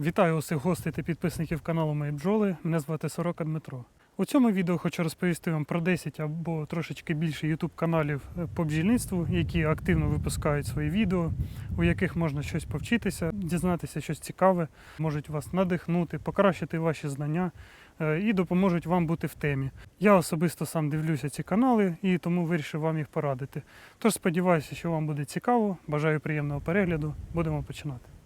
Вітаю усіх гостей та підписників каналу Мої бджоли. Мене звати Сорока Дмитро. У цьому відео хочу розповісти вам про 10 або трошечки більше YouTube каналів е, по бджільництву, які активно випускають свої відео, у яких можна щось повчитися, дізнатися щось цікаве, можуть вас надихнути, покращити ваші знання е, і допоможуть вам бути в темі. Я особисто сам дивлюся ці канали і тому вирішив вам їх порадити. Тож сподіваюся, що вам буде цікаво. Бажаю приємного перегляду. Будемо починати.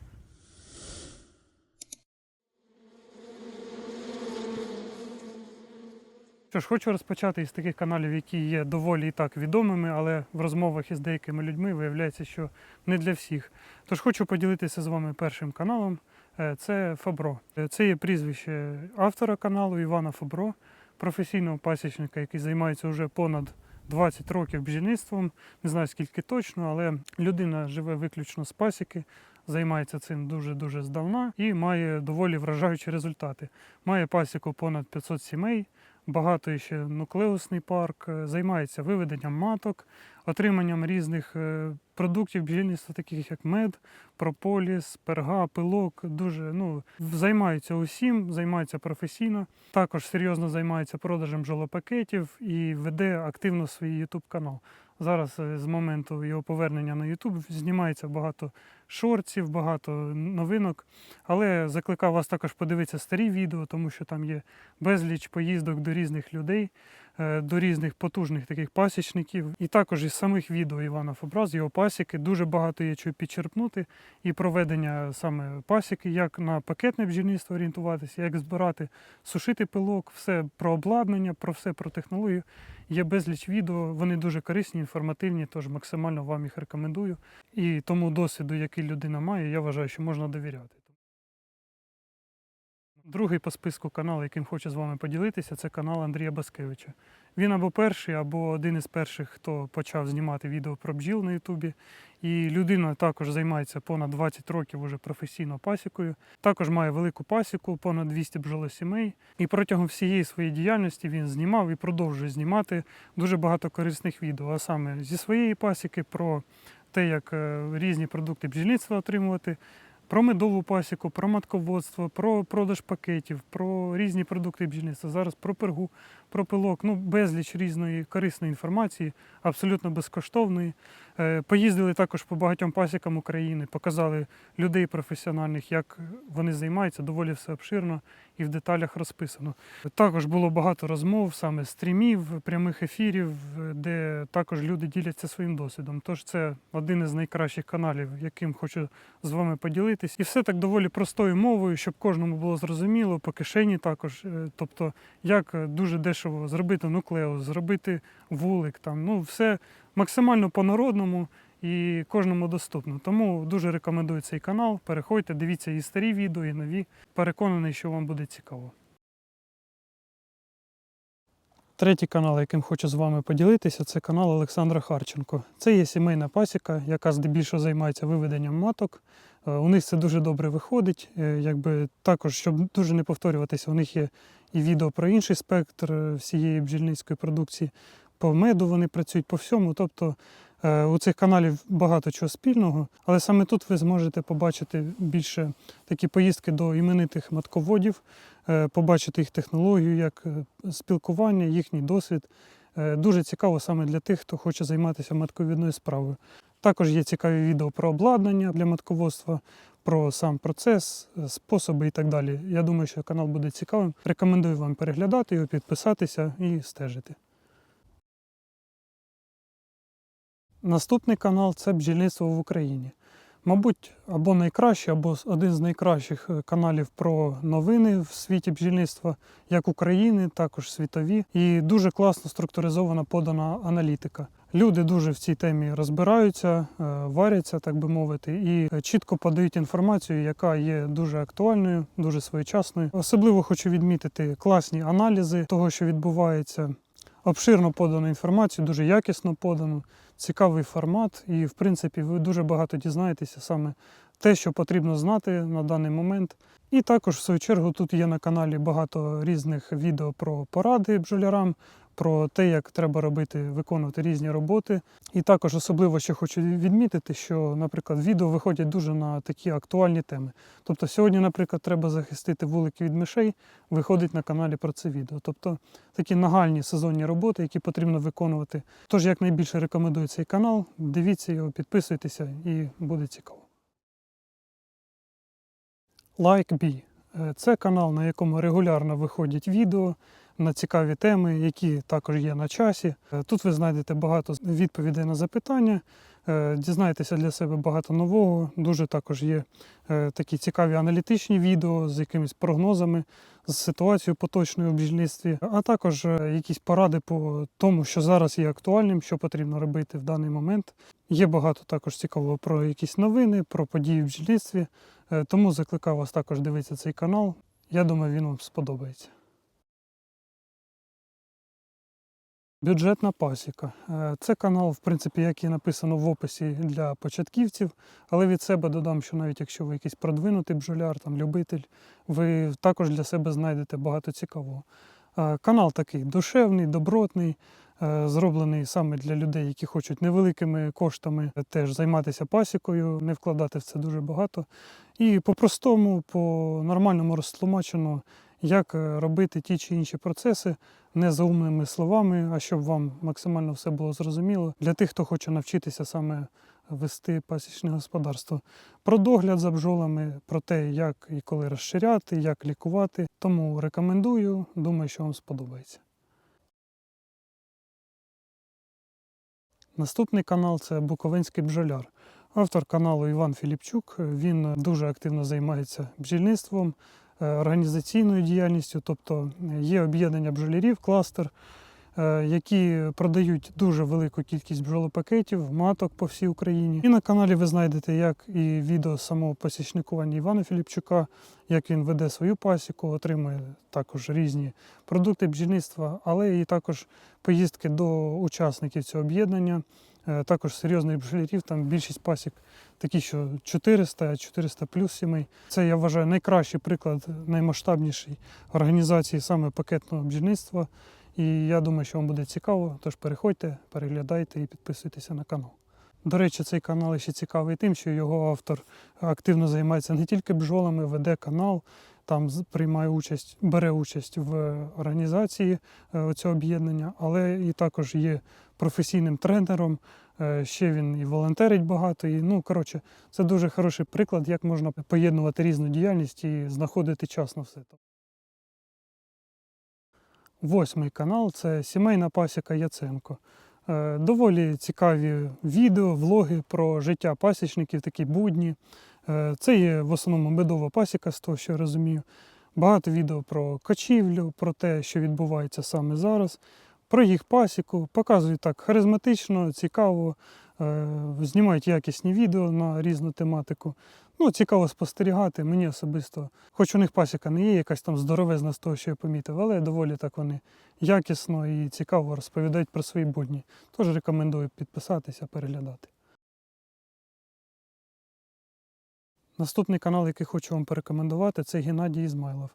Що хочу розпочати із таких каналів, які є доволі і так відомими, але в розмовах із деякими людьми виявляється, що не для всіх. Тож хочу поділитися з вами першим каналом. Е, Це Фабро. Е, Це є прізвище автора каналу Івана Фабро, професійного пасічника, який займається вже понад 20 років бджільництвом. Не знаю скільки точно, але людина живе виключно з пасіки, займається цим дуже-дуже здавна і має доволі вражаючі результати. Має пасіку понад 500 сімей, багато ще нуклеусний парк, е, займається виведенням маток, отриманням різних е, продуктів бджільництва, таких як мед, прополіс, перга, пилок. Дуже ну, займаються усім, займаються професійно. Також серйозно займається продажем жолопакетів і веде активно свій YouTube канал. Зараз е, з моменту його повернення на YouTube знімається багато шортів, багато новинок. Але закликаю вас також подивитися старі відео, тому що там є безліч поїздок до різних людей, е, до різних потужних таких пасічників. І також із самих відео Івана Фобра, з його пасіки, дуже багато є чого підчерпнути. І проведення саме пасіки, як на пакетне бджільництво орієнтуватися, як збирати, сушити пилок, все про обладнання, про все про технологію. Є безліч відео, вони дуже корисні, інформативні, тож максимально вам їх рекомендую. І тому досвіду, який людина має, я вважаю, що можна довіряти. Другий по списку канал, яким хочу з вами поділитися, це канал Андрія Баскевича. Він або перший, або один із перших, хто почав знімати відео про бджіл на Ютубі. І людина також займається понад 20 років уже професійно пасікою. Також має велику пасіку, понад 200 бджолосімей. І протягом всієї своєї діяльності він знімав і продовжує знімати дуже багато корисних відео, а саме зі своєї пасіки про те, як е, різні продукти бджільництва отримувати, про медову пасіку, про матководство, про продаж пакетів, про різні продукти бджільництва. Зараз про пергу, про пилок, ну безліч різної корисної інформації, абсолютно безкоштовної. Е, Поїздили також по багатьом пасікам України, показали людей професіональних, як вони займаються, доволі все обширно і в деталях розписано. Також було багато розмов, саме стрімів, прямих ефірів, де також люди діляться своїм досвідом. Тож це один із найкращих каналів, яким хочу з вами поділитись. І все так доволі простою мовою, щоб кожному було зрозуміло, по кишені також. Е, Тобто, як дуже дешево зробити нуклеус, зробити вулик, там, ну все максимально по-народному і кожному доступно. Тому дуже рекомендую цей канал. Переходьте, дивіться і старі відео, і нові. Переконаний, що вам буде цікаво. Третій канал, яким хочу з вами поділитися, це канал Олександра Харченко. Це є сімейна пасіка, яка здебільшого займається виведенням маток. Е, У них це дуже добре виходить. Е, Якби також, щоб дуже не повторюватися, у них є і відео про інший спектр е, всієї бджільницької продукції. По меду вони працюють по всьому. Тобто е, у цих каналів багато чого спільного, але саме тут ви зможете побачити більше такі поїздки до іменитих матководів, е, побачити їх технологію, як е, спілкування, їхній досвід. Дуже цікаво саме для тих, хто хоче займатися матковідною справою. Також є цікаві відео про обладнання для матководства, про сам процес, способи і так далі. Я думаю, що канал буде цікавим. Рекомендую вам переглядати його, підписатися і стежити. Наступний канал це бджільництво в Україні. Мабуть, або найкращий, або один з найкращих е, каналів про новини в світі бджільництва, як України, також світові. І дуже класно структуризована подана аналітика. Люди дуже в цій темі розбираються, е, варяться, так би мовити, і е, чітко подають інформацію, яка є дуже актуальною, дуже своєчасною. Особливо хочу відмітити класні аналізи того, що відбувається. Обширно подану інформацію, дуже якісно подану, цікавий формат, і в принципі ви дуже багато дізнаєтеся саме те, що потрібно знати на даний момент. І також, в свою чергу, тут є на каналі багато різних відео про поради бджолярам, про те, як треба робити, виконувати різні роботи. І також особливо ще хочу відмітити, що, наприклад, відео виходять дуже на такі актуальні теми. Тобто сьогодні, наприклад, треба захистити вулики від мишей, виходить на каналі про це відео. Тобто такі нагальні сезонні роботи, які потрібно виконувати. Тож якнайбільше рекомендую цей канал. Дивіться його, підписуйтеся і буде цікаво. Like Bee – це канал, на якому регулярно виходять відео на цікаві теми, які також є на часі. Е, Тут ви знайдете багато відповідей на запитання, е, дізнаєтеся для себе багато нового. Дуже також є е, такі цікаві аналітичні відео з якимись прогнозами, з ситуацією поточною у бджільництві, а також е, якісь поради по тому, що зараз є актуальним, що потрібно робити в даний момент. Є багато також цікавого про якісь новини, про події в бджільництві. Е, Тому закликаю вас також дивитися цей канал. Я думаю, він вам сподобається. Бюджетна пасіка. Е, Це канал, в принципі, як і написано в описі для початківців, але від себе додам, що навіть якщо ви якийсь продвинутий бджоляр, там, любитель, ви також для себе знайдете багато цікавого. Е, Канал такий душевний, добротний, е, зроблений саме для людей, які хочуть невеликими коштами теж займатися пасікою, не вкладати в це дуже багато. І по-простому, по-нормальному розтлумачено, як е, робити ті чи інші процеси не за умними словами, а щоб вам максимально все було зрозуміло для тих, хто хоче навчитися саме вести пасічне господарство. Про догляд за бджолами, про те, як і коли розширяти, як лікувати. Тому рекомендую, думаю, що вам сподобається. Наступний канал це Буковинський бджоляр. Автор каналу Іван Філіпчук. Він дуже активно займається бджільництвом, е, організаційною діяльністю, тобто е, є об'єднання бджолярів, кластер, які продають дуже велику кількість бджолопакетів, маток по всій Україні. І на каналі ви знайдете як і відео самого посічникування Івана Філіпчука, як він веде свою пасіку, отримує також різні продукти бджільництва, але і також поїздки до учасників цього об'єднання. Е, Також серйозних бджолярів, там більшість пасік такі, що 400, 400 плюс сімей. Це я вважаю найкращий приклад наймасштабніший організації саме пакетного бджільництва. І я думаю, що вам буде цікаво. Тож переходьте, переглядайте і підписуйтеся на канал. До речі, цей канал ще цікавий тим, що його автор активно займається не тільки бджолами, веде канал, там приймає участь, бере участь в організації е, цього об'єднання, але і також є професійним тренером. е, Ще він і волонтерить багато. І, ну, коротше, це дуже хороший приклад, як можна поєднувати різну діяльність і знаходити час на все. Восьмий канал це сімейна пасіка Яценко. Е, Доволі цікаві відео, влоги про життя пасічників, такі будні. Е, Це є в основному медова пасіка, з того, що я розумію. Багато відео про кочівлю, про те, що відбувається саме зараз, про їх пасіку. Показують так харизматично, цікаво, е, знімають якісні відео на різну тематику. Ну, цікаво спостерігати. Мені особисто, хоч у них пасіка не є якась там здоровезна з того, що я помітив, але доволі так вони якісно і цікаво розповідають про свої будні. Тож рекомендую підписатися, переглядати. Наступний канал, який хочу вам порекомендувати, це Геннадій Ізмайлов.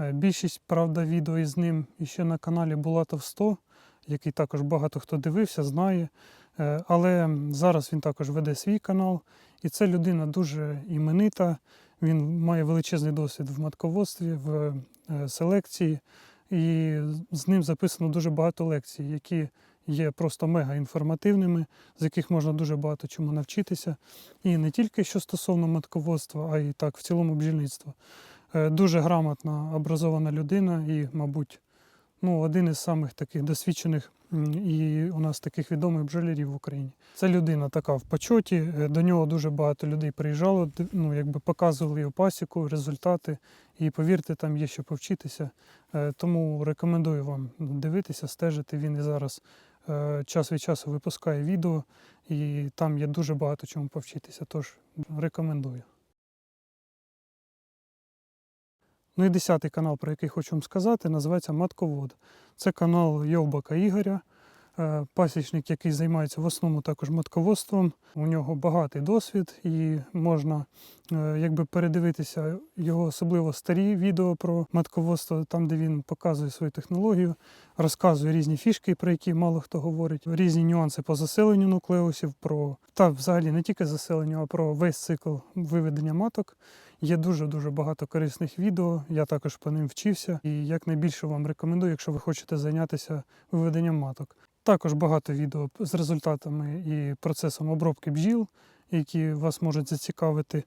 Е, Більшість, правда, відео із ним іще на каналі Булатов 100, який також багато хто дивився, знає. Е, Але зараз він також веде свій канал, і це людина дуже іменита. Він має величезний досвід в матководстві, в е, селекції, і з ним записано дуже багато лекцій, які є просто мега інформативними, з яких можна дуже багато чому навчитися. І не тільки що стосовно матководства, а й так в цілому бджільництва. Е, Дуже грамотна, образована людина і, мабуть, ну, один із самих таких досвідчених і у нас таких відомих бджолярів в Україні. Це людина така в почоті. е, До нього дуже багато людей приїжджало, ну, якби показували його пасіку, результати. І повірте, там є що повчитися. Е, Тому рекомендую вам дивитися, стежити. Він і зараз е, час від часу випускає відео, і там є дуже багато чому повчитися. Тож рекомендую. Ну і десятий канал, про який хочу вам сказати, називається Матковод. Це канал Йовбака Ігоря. е, пасічник, який займається в основному також матководством. У нього багатий досвід, і можна е, якби передивитися його особливо старі відео про матководство, там де він показує свою технологію, розказує різні фішки, про які мало хто говорить, різні нюанси по заселенню нуклеусів, про та взагалі не тільки заселенню, а про весь цикл виведення маток. Є дуже дуже багато корисних відео. Я також по ним вчився. І якнайбільше вам рекомендую, якщо ви хочете зайнятися виведенням маток. Також багато відео з результатами і процесом обробки бджіл, які вас можуть зацікавити.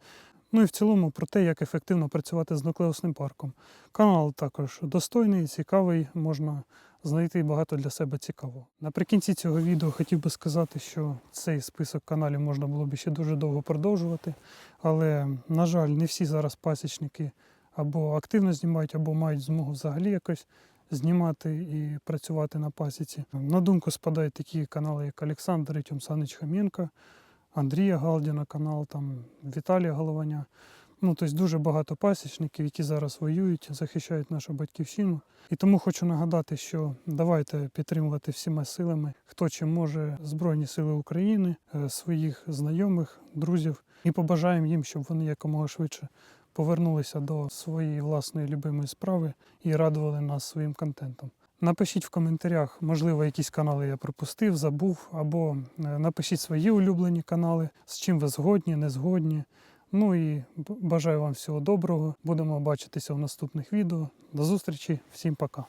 Ну і в цілому про те, як ефективно працювати з нуклеусним парком. Канал також достойний, цікавий, можна знайти багато для себе цікавого. Наприкінці цього відео хотів би сказати, що цей список каналів можна було б ще дуже довго продовжувати, але, на жаль, не всі зараз пасічники або активно знімають, або мають змогу взагалі якось знімати і працювати на пасіці. На думку спадають такі канали, як Олександр і Тьом Санич Хоменко, Андрія Галдіна канал, там Віталія Голованя. Ну, тобто дуже багато пасічників, які зараз воюють, захищають нашу батьківщину. І тому хочу нагадати, що давайте підтримувати всіма силами, хто чим може Збройні Сили України, е, своїх знайомих, друзів, і побажаємо їм, щоб вони якомога швидше повернулися до своєї власної любимої справи і радували нас своїм контентом. Напишіть в коментарях, можливо, якісь канали я пропустив, забув, або е, напишіть свої улюблені канали, з чим ви згодні, не згодні. Ну і бажаю вам всього доброго. Будемо бачитися в наступних відео. До зустрічі, всім пока.